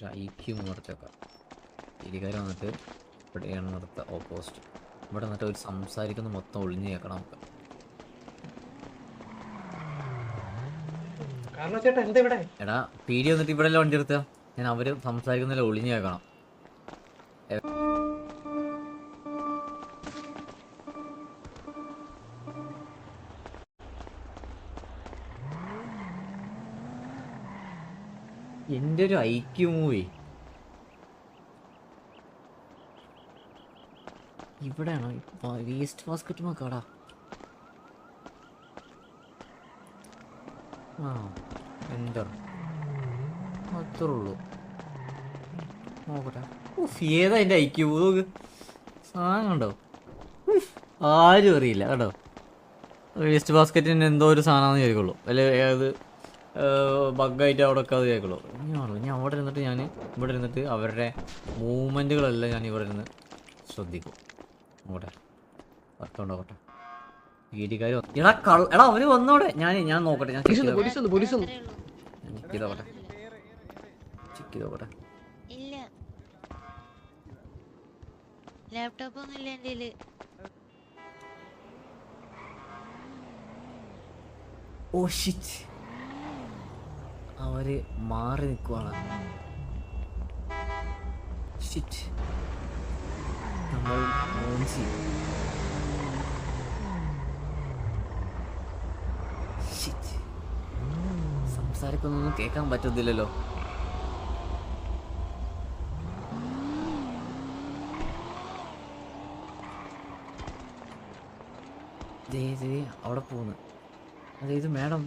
ഒരു ഐക്യം നിർത്തിയേക്കാം ഇരിക്കാർ വന്നിട്ട് ഇവിടെയാണ് നിർത്തുക ഓപ്പോസിറ്റ് ഇവിടെ വന്നിട്ട് ഒരു സംസാരിക്കുന്ന മൊത്തം ഒളിഞ്ഞു കേൾക്കണം നമുക്ക്. എടാ പീടി വന്നിട്ട് ഇവിടെ വണ്ടി നിർത്തുക? ഞാൻ അവർ സംസാരിക്കുന്നില്ല ഒളിഞ്ഞു കേൾക്കണം. എന്റെ ഒരു ഐക്യു മൂവി. ഇവിടെയാണോ? വേസ്റ്റ് ബാസ്ക്കറ്റ് നോക്കാടാ ആ എന്താ? അത്രേ ഉള്ളൂ നോക്കട്ടെ. ഉഫ്, ഏതാ എന്റെ നോക്ക്. സാധനം കണ്ടോ? ആരും അറിയില്ല കേട്ടോ വേസ്റ്റ് ബാസ്ക്കറ്റിന് എന്തോ ഒരു സാധനമാണെന്ന് ചോദിക്കുള്ളൂ അല്ലെ ഏത്? ബഗ്ഗായിട്ട് അവിടെ ഒക്കെ അത് കേൾക്കുള്ളൂ ഞാൻ ഞാൻ അവിടെ ഇരുന്നിട്ട് ഞാൻ ഇവിടെ ഇരുന്നിട്ട് അവരുടെ മൂവ്മെന്റുകളെല്ലാം ഞാൻ ഇവിടെ ഇരുന്ന് ശ്രദ്ധിക്കും. നോക്കട്ടെ വർക്കൗണ്ടാവട്ടെ വീടിക്കാർ എടാ കൾ എടാ അവർ വന്നോടെ ഞാൻ ഞാൻ നോക്കട്ടെ. ഞാൻ ചെക്ക് ചെയ്തോട്ടെ. ചെക്ക് ചെയ്തോട്ടെ ഇല്ല. ലാപ്ടോപ്പ് ഒന്നും ഇല്ല എന്റെ ഓ ഷിറ്റ്. അവർ മാറി നിൽക്കുവാണ് സംസാരിക്കൊന്നും കേൾക്കാൻ പറ്റുന്നില്ലല്ലോ ദേ ദേ അവിടെ പോകുന്നു അതായത് മാഡം.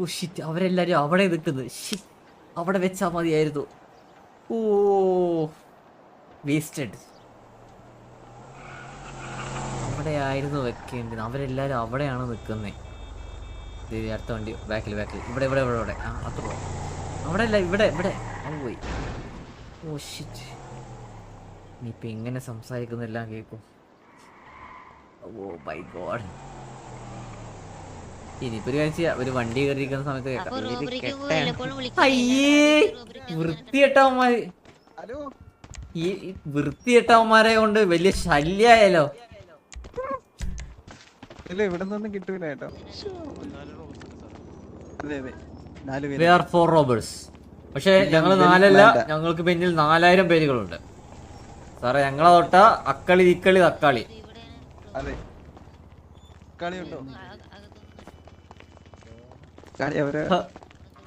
ഓ ഷിറ്റ് അവരെല്ലാരും അവിടെ നിൽക്കുന്നത്. ഷിറ്റ് അവിടെ വെച്ചാൽ മതിയായിരുന്നു. ഓ വേസ്റ്റഡ് അവിടെ ആയിരുന്നു വെക്കേണ്ടത്. അവരെല്ലാരും അവിടെയാണ് നിൽക്കുന്നത് അടുത്ത വണ്ടി. ബാക്കിൽ ബാക്കിൽ ഇവിടെ ഇവിടെ ഇവിടെ ഇവിടെ. ആ അത്ര അവിടെ അല്ല ഇവിടെ ഇവിടെ. ഓ പോയി. ഓ ഷിറ്റ് ഇനിയിപ്പോൾ എങ്ങനെ സംസാരിക്കുന്നെല്ലാം കേൾക്കും. ഓ ബൈ ഗോഡ് ഇനിയിപ്പോ ഒരു കാര്യം ചെയ്യാം. ഒരു വണ്ടി കയറിയിരിക്കുന്ന സമയത്ത് കേട്ടോ. കേൾക്കാം അയ്യേ വൃത്തിയെട്ടവന്മാര് ഈ ഈ വൃത്തിയെട്ടവന്മാരെ കൊണ്ട് വലിയ ശല്യായാലോ ഇല്ല ഇവിടെ നിന്നൊന്നും കിട്ടൂല കേട്ടോ. ഫോർ റോബേഴ്സ് പക്ഷെ ഞങ്ങൾ ഞങ്ങൾ നാലല്ല ഞങ്ങൾക്ക് പിന്നിൽ നാലായിരം പേരുകളുണ്ട്. സാറേ ഞങ്ങളെ തൊട്ട അക്കളി ഇക്കളി തക്കാളി. അതെ. കളിയുണ്ടോ?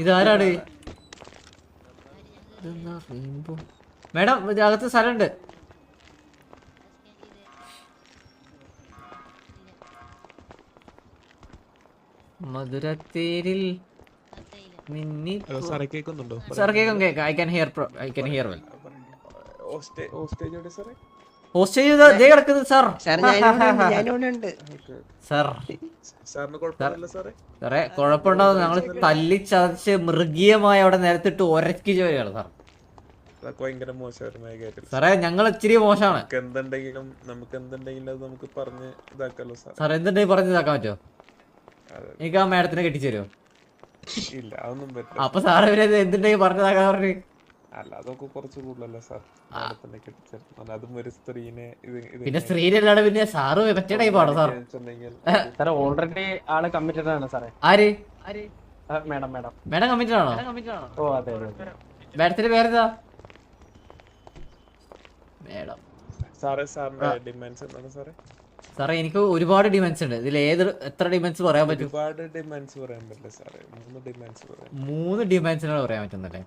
ഇതാരാണ്? മേഡം അകത്ത് സ്ഥലമുണ്ട്. മധുരത്തേരിൽ സാറേ കേൾക്കുന്നുണ്ടോ? സാർ കേൾക്കും കേൾക്കാം. I can hear I can hear well ദേ കിടക്കുന്നത് സാർ. സാർ സാറേ. കുഴപ്പമുണ്ടാവും ഞങ്ങൾ തല്ലി ചതച്ച് മൃഗീയമായി അവിടെ നിരത്തിട്ട് ഒരക്കി വരികയാണ് സാർ. ഭയങ്കര മോശകരമായ സാറേ ഞങ്ങൾ ഇച്ചിരി മോശമാണ്. നമുക്ക് എന്തുണ്ടെങ്കിലും നമുക്ക് എന്തുണ്ടെങ്കിലും അത് നമുക്ക് പറഞ്ഞ് ഇതാക്കാലോ സാർ സാർ എന്തുണ്ടെങ്കിൽ പറഞ്ഞു ഇതാക്കാൻ പറ്റുമോ. എനിക്ക് ആ മാഡത്തിനെ കെട്ടിച്ചു തരുമോ ഇല്ല അതൊന്നും പറ്റില്ല. അപ്പൊ സാറേ ഇവരെ എന്തുണ്ടെങ്കിൽ പറഞ്ഞതാക്കാൻ പറഞ്ഞു. അല്ല അതൊക്കെ കുറച്ച് കൂടുതലല്ലേ സാർ? അതും ഒരു സ്ത്രീനെ പിന്നെ സ്ത്രീനല്ലാണ്ട് പിന്നെ സാറ് മറ്റേ ടൈപ്പാണോ സാർ? സാർ സാറേ ഓൾറെഡി ആൾ കമ്മിറ്റഡ് ആണ് സാറേ. ആര്? മേഡം മേഡം മേഡം കമ്മിറ്റഡ് ആണോ? ഓ അതെ അതെ മേഡത്തിന്റെ പേരെന്താ? മേഡം സാറേ സാറിന്റെ ഡിമാൻഡ്സ് എന്താണ് സാറേ? സാറേ എനിക്ക് ഒരുപാട് ഡിമാൻഡ്സ് ഉണ്ട്. ഇതിൽ ഏത് എത്ര ഡിമാൻഡ്സ് പറയാൻ പറ്റും? ഒരുപാട് ഡിമാൻഡ്സ് പറയാൻ പറ്റില്ല സാറേ. മൂന്ന് ഡിമാൻഡ്സ് പറയാം മൂന്ന് ഡിമെൻസിനാണ് പറയാൻ പറ്റുന്നല്ലേ?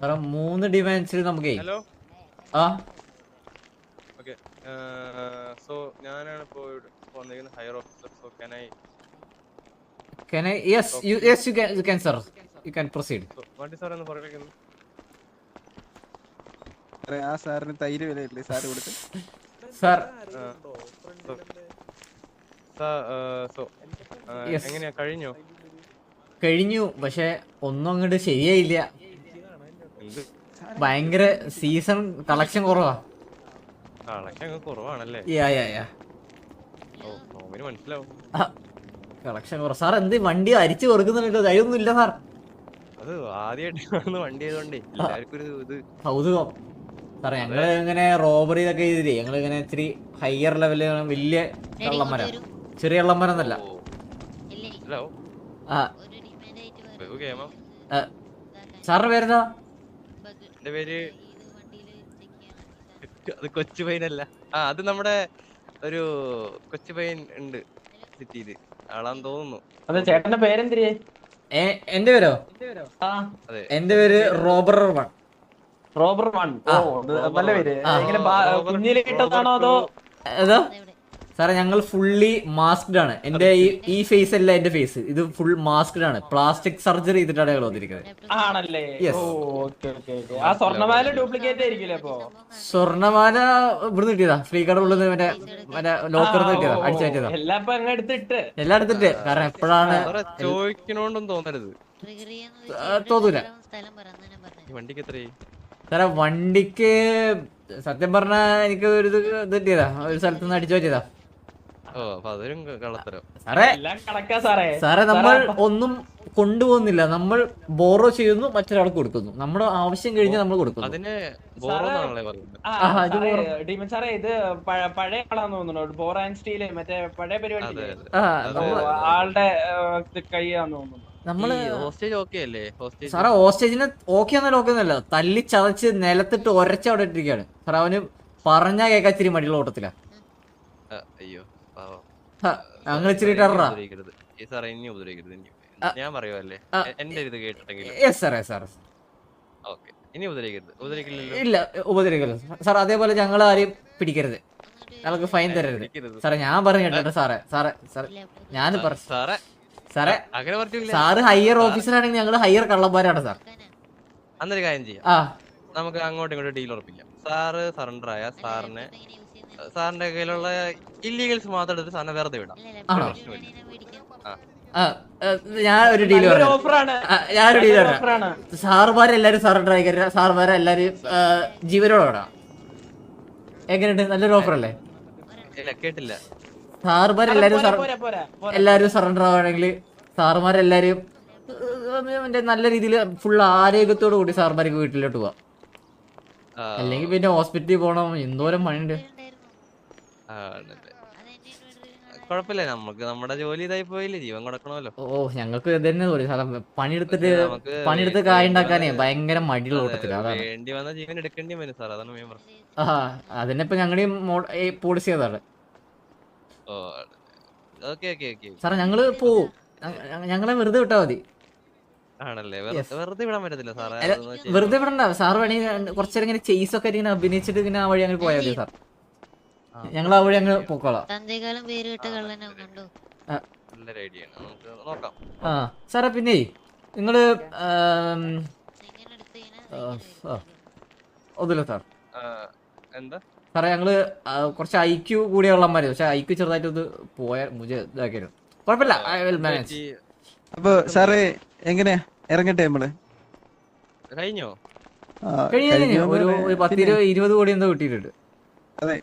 സാറേ മൂന്ന് ഡിമാൻഡ്സിൽ നമുക്ക്. ഹലോ ആ. ഓക്കെ സോ ഞാനാണ് ഇപ്പോൾ വന്നിരിക്കുന്നത് higher officer so can I Can I yes you yes you can you can, sir you proceed. So വണ്ടി സാർ എന്ന് പറയുന്നത് ആ സാറിന് തൈര് വിലയില്ലേ സാർ കൊടുത്ത്? Sir so Yes. എങ്ങനെയാ കഴിഞ്ഞോ? കഴിഞ്ഞു പക്ഷെ ഒന്നും അങ്ങോട്ട് ശരിയായില്ല. ഭയങ്കര സീസൺ കളക്ഷൻ കുറവാ. കളക്ഷൻ കുറവാണല്ലേ? മനസ്സിലാവും. കളക്ഷൻ കുറവ്. സാർ എന്ത് വണ്ടി അരിച്ചു കൊടുക്കുന്നുണ്ടോ? ധൈര്യമൊന്നും ഇല്ല സാർ. അത് ആദ്യമായിട്ട് വണ്ടി ആയതുകൊണ്ടേ എല്ലാവർക്കും ഒരു ഇത്. കൗതുകം. സാറേ ഞങ്ങൾ ഇങ്ങനെ റോബറി ഇതൊക്കെ ചെയ്തില്ലേ? ഞങ്ങൾ ഇങ്ങനെ ഇച്ചിരി ഹയർ ലെവലിൽ വലിയ കള്ളന്മാരാ. ചെറിയ കള്ളന്മാരൊന്നല്ല. സാറിന്റെ പേരെന്താ? എന്റെ പേര് അത് കൊച്ചു പയ്യനല്ല. ആ അത് നമ്മുടെ ഒരു കൊച്ചു പയ്യൻ ഉണ്ട് സിറ്റിയിൽ. ആളാന്ന് തോന്നുന്നു. അതെ ചേട്ടന്റെ പേരെന്തിരി? എന്റെ പേരോ? ആ. അതെ. എന്റെ പേര് റോബർ വൺ. Robber one. നല്ല പേര്. കുഞ്ഞിലെ കിട്ടതാണോ അതോ ഏതാ? അതെവിടെ സാറേ ഞങ്ങൾ ഫുള്ളി മാസ്ക്ഡ് ആണ്. എന്റെ ഈ ഈ ഫേസ് അല്ല എന്റെ ഫേസ് ഇത് ഫുൾ മാസ്ക്ഡ് ആണ്. പ്ലാസ്റ്റിക് സർജറി ചെയ്തിട്ടാണ് ഞങ്ങൾ വന്നിരിക്കുന്നത്. ആണല്ലേ? ആ സ്വർണമാല ഡ്യൂപ്ലിക്കേറ്റ് ആയിരിക്കില്ലേ അപ്പൊ സ്വർണമാല ഇവിടുന്ന് കിട്ടിയതാ. ഫ്രീക്കാർഡ് ഉള്ളത് മറ്റേ മറ്റേ ലോക്കറിൽ നിന്ന് കിട്ടിയതാ. അടിച്ചു മാറ്റിയതാ. എല്ലാം എടുത്തിട്ട്. എല്ലാം എടുത്തിട്ട്. കാരണം എപ്പോഴാണ് സാറേ തോന്നരുത്. തോന്നൂല. സ്ഥലം- സ്ഥലം പറ എന്നാ ഞാൻ പറഞ്ഞത് ഈ വണ്ടിക്ക് എത്രയായി? സാറേ വണ്ടിക്ക് സത്യം പറഞ്ഞ എനിക്ക് ഒരു ഇത് ഇത് കിട്ടിയതാ. ഒരു സ്ഥലത്ത് നിന്ന് അടിച്ചു പറ്റിയതാ ഓ അപ്പൊ അതൊരു കള്ളത്തരം. സാറേ സാറേ. സാറേ നമ്മൾ ഒന്നും കൊണ്ടുപോകുന്നില്ല. നമ്മൾ ബോറോ ചെയ്യുന്നു മറ്റൊരാൾക്ക് കൊടുക്കുന്നു. നമ്മുടെ ആവശ്യം കഴിഞ്ഞ് നമ്മൾ കൊടുക്കുന്നു. അതിന് ഡീമൻ സാറേ ഇത് പഴയ ആളാന്ന് തോന്നുന്നു. ബോർ ആൻഡ് സ്റ്റീൽ മറ്റേ പഴയ പരിപാടി ആളുടെ കൈയാന്ന് തോന്നുന്നു. നമ്മൾ ഹോസ്റ്റേജ് ഓക്കെ അല്ലേ? സാറേ ഹോസ്റ്റേജിനെ ഓക്കെ ഒന്നും നോക്കുന്നില്ല തല്ലി ചതച്ച് നിലത്തിട്ട് ഒരച്ച അവിടെ ഇട്ടിരിക്കുകയാണ്. സാറേ അവന് പറഞ്ഞാ കേക്കാച്ചിരി മടിയുള്ള ഓട്ടത്തിലാ. അയ്യോ. ഇച്ചിരി ടെററാ. സാറേ ഇനി ഉപദ്രവിക്കരുത് ഞാൻ പറയുമല്ലേ ആ. എ- എന്റെ ഇത് കേട്ടിട്ടെങ്കിലും. യെസ് സാറേ സാർ ഓക്കെ. ഇനി ഉപദ്രവിക്കരുത്. ഉപദ്രവിക്കില്ലല്ലോ? ഇല്ല ഉപദ്രവിക്കരുത്. സാർ അതേപോലെ ഞങ്ങൾ ആരെയും പിടിക്കരുത്. ഞങ്ങൾക്ക് ഫൈൻ തരരുത്. സാറേ ഞാൻ പറഞ്ഞു കേട്ടോ സാറേ സാറേ സാറേ ഞാൻ പറ സാറേ സാറേ അങ്ങനെ പറഞ്ഞില്ല സാറ് ഹയർ ഓഫീസറാണെങ്കിൽ ഞങ്ങൾ ഹയർ കള്ളന്മാരാണ് സാർ. അന്നൊരു കാര്യം ചെയ്യാം. നമുക്ക് അങ്ങോട്ടും ഇങ്ങോട്ടും ഡീൽ ഉറപ്പിക്കാം. സാറ് സറണ്ടർ ആയ സാറിന് സാറിന്റെ കയ്യിലുള്ള ഇല്ലീഗൽസ് മാത്രം എടുത്ത് സാറിനെ വെറുതെ വിടാം. ആണോ? ഞാൻ ആ, ആ, ഞാൻ ഒരു ഡീൽ പറഞ്ഞു. ഓഫറാണ് ഞാനൊരു ഡീൽ പറഞ്ഞു. ഓഫറാണ് സാറുമാരെല്ലാരും സറണ്ടർ ആയിക്കരുത് സാറുമാരെല്ലാരും ആ, ജീവനോടെ വിടാം. എങ്ങനെയുണ്ട്? നല്ലൊരു ഓഫർ അല്ലേ? ഇല്ല കേട്ടില്ല. സാറുമാരെല്ലാരും പോരാ, സറ- പോരാ, പോരാ, പോരാ. എല്ലാരും സറണ്ടർ ആവുകയാണെങ്കിൽ സാറുമാരെല്ലാരും മറ്റേ നല്ല രീതിയിൽ ഫുൾ ആരോഗ്യത്തോടു കൂടി സാറുമാർക്ക് വീട്ടിലോട്ട് പോവാം. ആ, അല്ലെങ്കിൽ പിന്നെ ഹോസ്പിറ്റലിൽ പോകണം എന്തോരം പണിയുണ്ട് ഉണ്ടായിരുന്നു. ആ, ആണല്ലേ. അതെന്റെ ഇൻവെർട്ടറിൽ കാണാൻ കുഴപ്പമില്ല. നമുക്ക് നമ്മുടെ ജോലി ഇതായി പോയില്ലേ. ജീവൻ കൊടുക്കണമല്ലോ. ഓ ഞങ്ങൾക്ക് തന്നെ പണിയെടുത്തിട്ട് നമുക്ക് പണിയെടുത്ത് കായ ഉണ്ടാക്കാനേ ഭയങ്കര മടിയുള്ള കൂട്ടത്തിൽ അതാണ്. വേണ്ടി വന്ന ജീവൻ എടുക്കേണ്ടി വരും സാർ. അതാണ് മെയിൻ പ്രശ്നം. ആ അതിനിപ്പോ ഞങ്ങളുടെയും പോളിസി അതാണ് ഓ ഓക്കെ ഓക്കെ ഓക്കെ സാറേ ഞങ്ങൾ പോവും. ഞങ്ങളെ വെറുതെ വിട്ടാ മതി. ആണല്ലേ? വെറുതെ വെറുതെ വിടാൻ പറ്റത്തില്ല സാറേ. വെറുതെ വിടണ്ട. സാർ വേണമെങ്കിൽ കുറച്ചേരം ഇങ്ങനെ ചെയ്സ് ഒക്കെ ഇങ്ങനെ അഭിനയിച്ചിട്ട് ഇങ്ങനെ ആ വഴി അങ്ങനെ പോയാൽ മതി സാർ. ഞങ്ങൾ ആ. വഴി അങ്ങ് പോക്കോളാം. തന്തേക്കാളും പേര് കേട്ട കള്ളനാവുന്നുണ്ടോ നല്ലൊരു ഐഡിയ ആണ്. നമുക്ക് നോക്കാം. ആ. സാറേ പിന്നെ നിങ്ങൾ. ഒന്നുമില്ല സാർ. എന്താ? സാറേ ഞങ്ങൾ കുറച്ച് ഐക്യു കൂടിയ കള്ളന്മാര് പക്ഷെ ഐക്യു ചെറുതായിട്ട് ഒന്ന് പോയാൽ മുജ ഇതാക്കിയിരുന്നു കുഴപ്പമില്ല. I will manage. അപ്പൊ സാറേ എങ്ങനെയാ? ഇറങ്ങട്ടെ നമ്മൾ. കഴിഞ്ഞോ? കഴിഞ്ഞു ഒരു പറയാ- ഒരു പത്ത് പിന്നെ, ഇരുപത് കോടി എന്തോ കിട്ടിയിട്ടുണ്ട്. അതെ.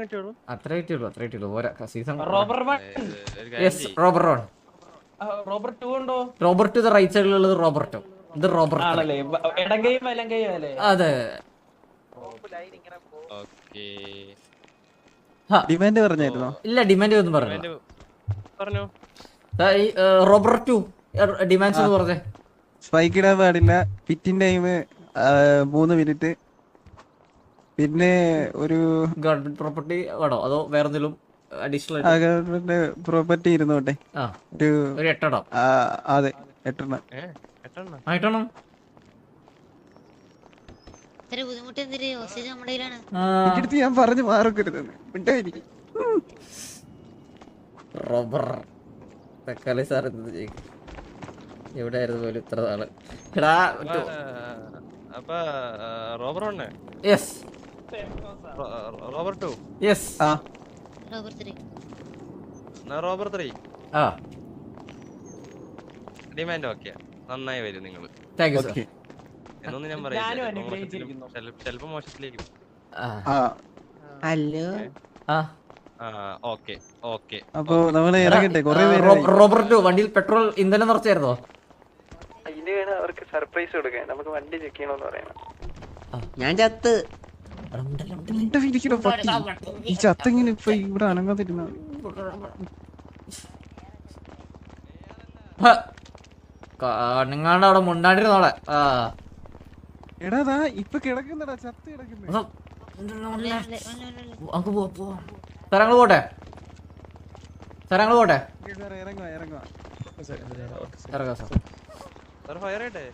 കിട്ടിയുള്ളൂ? അത്ര കിട്ടിയുള്ളൂ അത്ര കിട്ടിയുള്ളൂ. പോരാ season robber yes Ron robber two ഉണ്ടോ? റൈറ്റ് സൈഡിലുള്ളത് റോബർട്ടോ. ഇത് റോബർട്ട്. ആണല്ലേ. അല്ലേ അതെ. ഓക്കേ. ഡിമാൻഡ് പറഞ്ഞായിരുന്നോ? ഇല്ല ഡിമാൻഡ് ഒന്നും പറഞ്ഞു? പറഞ്ഞോ റോബർട്ട് ടു. ഡിമാൻഡ്സ് എന്ന് പറഞ്ഞേ. സ്പൈക്ക് ഇടാൻ പാടില്ല. ഫിറ്റിൻ ടൈം മൂന്ന് മിനിറ്റ് പിന്നെ ഒരു ഗവൺമെന്റ് പ്രോപ്പർട്ടി വേണോ? അതോ വേറെ എന്തെങ്കിലും അഡീഷണൽ ആയിട്ട് ഗവൺമെന്റ് പ്രോപ്പർട്ടി ഇരുന്നോട്ടെ ആ. ഒരു ഒരു അതെ എട്ടെണ്ണം. എട്ടെണ്ണ. ഇത്ര ബുദ്ധിമുട്ട് നമ്മുടെ കയ്യിലാണ്. ആ, അടുത്ത് ഞാൻ പറഞ്ഞു മാറക്കരുതെന്ന്. മിണ്ടായിരിക്കും റബ്ബർ. തക്കാളി സാർ എന്ത് ചെയ്യും? എവിടെയായിരുന്നു പോലും ഇത്ര നാൾ. എടാ അപ്പൊ robber yes. Robber two? Yes ആ. Robber three. Robber three? ആ. ഡിമാൻഡ് ഓക്കെ നന്നായി വരും നിങ്ങൾ താങ്ക് യു സർ ഓക്കെ എന്നൊന്നും ഞാൻ പറയാം ഞാൻ അനുഗ്രഹിച്ചിരിക്കുന്നു. ചിലപ്പോ മോശത്തിലേക്ക് പോകും. ആ. ആ ആ. ആ ഓക്കെ ഓക്കെ അപ്പൊ നമ്മൾ ഇറങ്ങട്ടെ. കൊറേ റോബർട്ട് വണ്ടിയിൽ പെട്രോൾ ഇന്ധനം നിറച്ചായിരുന്നോ? അവർക്ക് സർപ്രൈസ് കൊടുക്കാൻ. നമുക്ക് വണ്ടി ചെക്ക് ചെയ്യണമെന്ന് പറയണം ഞാൻ ചത്ത്. ഈ ചത്തെങ്ങനെ ഇപ്പൊ ഇവിടെ അനങ്ങാതിരുന്ന. കണ്ണുങ്ങാണ്ട് അവിടെ മുണ്ടാണ്ടിരുന്നോളെ എടാ ഇപ്പൊ കിടക്കുന്നടാ ചത്ത് കിടക്കുന്നേ. ഞങ്ങൾ പോട്ടെ. സാറേ ഞങ്ങൾ പോട്ടെ. ഇറങ്ങുക ഇറങ്ങുക ഇറങ്ങാം സാർ ഫയർ ചെയ്യട്ടെ?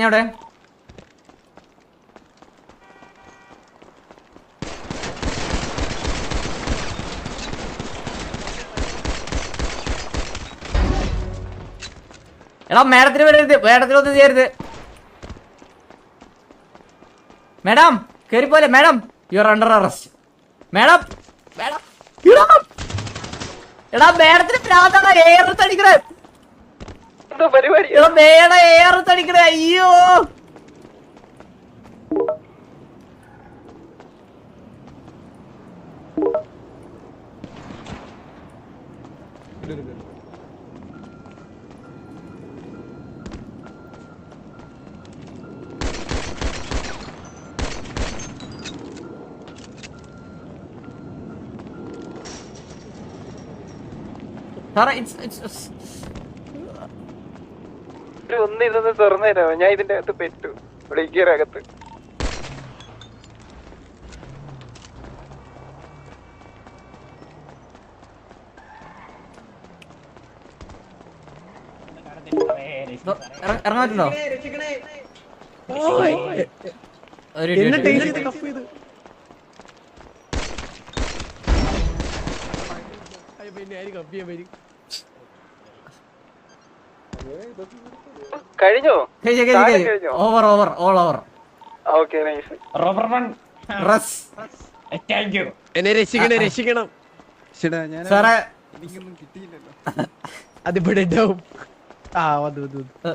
ഞാൻ അവിടെ? എടാ മേഡത്തിന് വരരുത് മേഡത്തിനൊന്നും ചെയ്യരുത്. Madam കേറിപ്പോലെ madam. You are under arrest madam madam. എടാ മേഡത്തിന് പ്രാന്താണ് ഏറെ അടിക്കണേ പരിപാടി? എടാ മേഡം ഏറെ അടിക്കണേ അയ്യോ. സാറേ ഇറ്റ്സ് ഒന്ന് ഇതൊന്ന് തുറന്നു തരാമോ ഞാൻ ഇതിന്റെ അകത്ത് പെട്ടു ഇവിടെ ഇക്കകത്ത് ഇറങ്ങാൻ ഒരു. കഴിഞ്ഞോ കഴിഞ്ഞു, കഴിഞ്ഞു, കഴിഞ്ഞു. കഴിഞ്ഞോ? Over over all over okay nice റോബർമൺ റസ് താങ്ക് യു എന്നെ രക്ഷിക്കണം രക്ഷിക്കണം. ശരിടാ ഞാൻ സാറേ. എനിക്കൊന്നും കിട്ടിയില്ലല്ലോ. അതിവിടെ ഉണ്ടാവും. ആ വന്നു വന്നു വന്നു. ഏ,